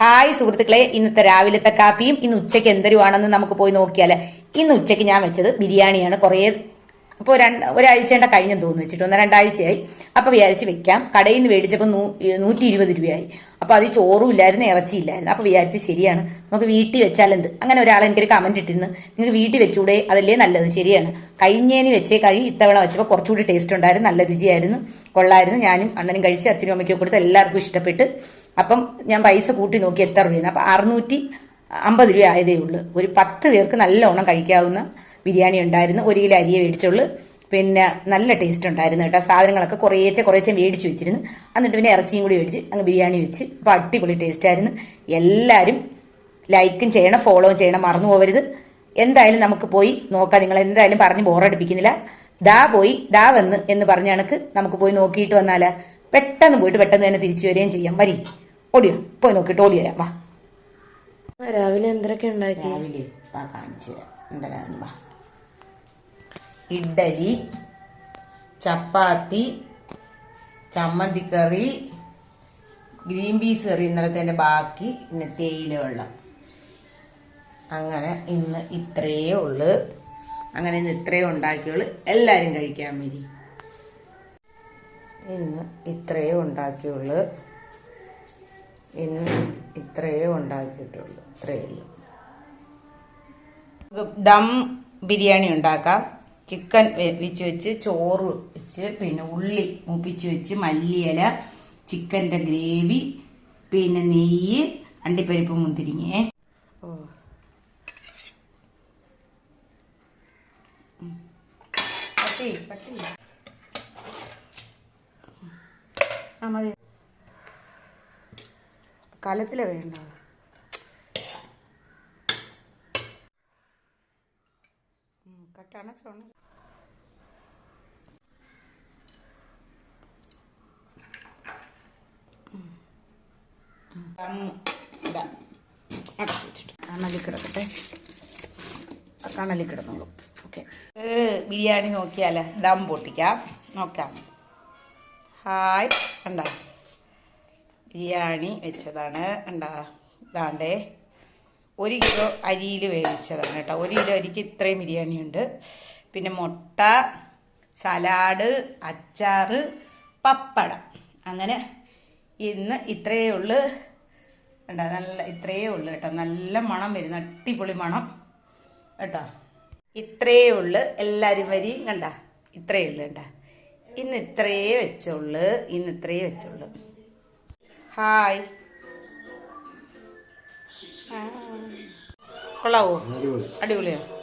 Hi സുഹൃത്തുക്കളെ ഇന്നത്തെ രാവിലത്തെ കാപ്പിയും ഇന്ന് ഉച്ചയ്ക്ക് എന്തരുവാണെന്ന് നമുക്ക് പോയി നോക്കിയാൽ ഇന്ന് ഉച്ചയ്ക്ക് ഞാൻ വെച്ചത് ബിരിയാണിയാണ്. കുറേ ഇപ്പോൾ രണ്ട് ഒരാഴ്ചയുടെ കഴിഞ്ഞെന്ന് തോന്നുന്നു വെച്ചിട്ട്. ഒന്ന് രണ്ടാഴ്ചയായി. അപ്പോൾ വിചാരിച്ച് വെക്കാം. കടയിൽ നിന്ന് മേടിച്ചപ്പോൾ നൂ നൂറ്റി ഇരുപത് രൂപയായി. അപ്പോൾ അത് ചോറും ഇല്ലായിരുന്നു ഇറച്ചിയില്ലായിരുന്നു. അപ്പോൾ വിചാരിച്ച് ശരിയാണ്. നമുക്ക് വീട്ടിൽ വെച്ചാൽ എന്ത് അങ്ങനെ ഒരാൾ എനിക്കൊരു കമന്റ് ഇട്ടിരുന്നു. നിങ്ങൾക്ക് വീട്ടിൽ വെച്ചൂടെ? അതല്ലേ നല്ലത്. ശരിയാണ്. കഴിഞ്ഞേന് വെച്ചേ കഴി. ഇത്തവണ വെച്ചപ്പോൾ കുറച്ചുകൂടി ടേസ്റ്റ് ഉണ്ടായിരുന്നു. നല്ല രുചിയായിരുന്നു. കൊള്ളായിരുന്നു. ഞാനും അന്നനും കഴിച്ച് അച്ഛനും അമ്മയ്ക്കും കൊടുത്ത് എല്ലാവർക്കും ഇഷ്ടപ്പെട്ട് അപ്പം ഞാൻ പൈസ കൂട്ടി നോക്കി എത്ര രൂപയെന്ന് അപ്പം അറുന്നൂറ്റി അമ്പത് രൂപ ആയതേ ഉള്ളൂ. ഒരു പത്ത് പേർക്ക് നല്ല ഓണം കഴിക്കാവുന്ന ബിരിയാണി ഉണ്ടായിരുന്നു. ഒരു കിലോ അരിയെ മേടിച്ചുള്ളൂ. പിന്നെ നല്ല ടേസ്റ്റ് ഉണ്ടായിരുന്നു കേട്ടോ. സാധനങ്ങളൊക്കെ കുറേച്ചെ കുറേച്ചെ മേടിച്ച് വെച്ചിരുന്നു. എന്നിട്ട് പിന്നെ ഇറച്ചിയും കൂടി മേടിച്ച് അങ്ങ് ബിരിയാണി വെച്ച്. അപ്പോൾ അടിപൊളി ടേസ്റ്റ് ആയിരുന്നു. എല്ലാവരും ലൈക്കും ചെയ്യണം ഫോളോ ചെയ്യണം മറന്നു പോകരുത് എന്തായാലും നമുക്ക് പോയി നോക്കാം. നിങ്ങൾ എന്തായാലും പറഞ്ഞ് ബോറടിപ്പിക്കുന്നില്ല ദാ പോയി ദാ വന്ന് എന്ന് പറഞ്ഞ കണക്ക് നമുക്ക് പോയി നോക്കിയിട്ട് വന്നാൽ പെട്ടെന്ന് പോയിട്ട് പെട്ടെന്ന് തന്നെ തിരിച്ചു വരികയും ചെയ്യാം. വരി. ഓടിയോ? പോയി നോക്കിയിട്ട് ഓടി വരാം വാ. രാവിലെ എന്തൊക്കെ ഉണ്ടാക്കി? രാവിലെ വാ കാണിച്ചു തരാം. വാ. ഇഡ്ഡലി ചപ്പാത്തി ചമ്മന്തിക്കറി ഗ്രീൻ പീസ് കറി ഇന്നലത്തെ ബാക്കി പിന്നെ തേയില വെള്ളം. അങ്ങനെ ഇന്ന് ഇത്രയേ ഉള്ളു. അങ്ങനെ ഇന്ന് ഇത്രയേ ഉണ്ടാക്കിയുള്ളു എല്ലാവരും കഴിക്കാൻ വേണ്ടി ഇന്ന് ഇത്രയേ ഉണ്ടാക്കിയുള്ളു ഇന്ന് ഇത്രയേ ഉണ്ടാക്കിയിട്ടുള്ളൂ. ഇത്രയുള്ളൂ ദം ബിരിയാണി ഉണ്ടാക്കാം. ചിക്കൻ വെച്ച് വെച്ച് ചോറ് വെച്ച് പിന്നെ ഉള്ളി മൂപ്പിച്ച് വെച്ച് മല്ലിയില ചിക്കന്റെ ഗ്രേവി പിന്നെ നെയ്യ് അണ്ടിപ്പരിപ്പ് മുന്തിരിങ്ങേ. ഓ. പട്ടി പട്ടി ആ മതി. കലത്തിലെ വേണ്ട. കട്ടാണ് ചോണ കണലിൽ കിടക്കട്ടെ. കണലിൽ കിടന്നോളൂ. ഓക്കെ. ബിരിയാണി നോക്കിയാലേ ദം പൊട്ടിക്കാം. നോക്കാം. ഹായ്. കണ്ട? ബിരിയാണി വെച്ചതാണ് ഉണ്ടാ ഇതാണ്ടേ. ഒരു കിലോ അരിയിൽ വേവിച്ചതാണ് കേട്ടോ. ഒരു കിലോ അരിക്ക് ഇത്രയും ബിരിയാണി ഉണ്ട് പിന്നെ മുട്ട സലാഡ് അച്ചാറ് പപ്പടം. അങ്ങനെ ഇന്ന് ഇത്രയേ ഉള്ളു. കണ്ടോ നല്ല ഇത്രയേ ഉള്ളു കേട്ടോ. നല്ല മണം വരുന്ന. അടിപൊളി മണം കേട്ടോ. ഇത്രയേ ഉള്ളു. എല്ലാവരും വരി. കണ്ട ഇത്രയേ ഉള്ളു കേട്ടോ ഇന്ന് ഇത്രയേ വെച്ചുള്ളു. ഇന്ന് ഇത്രയേ വെച്ചുള്ളു. ഹായ്. കൊള്ളാവോ? അടിപൊളിയോ.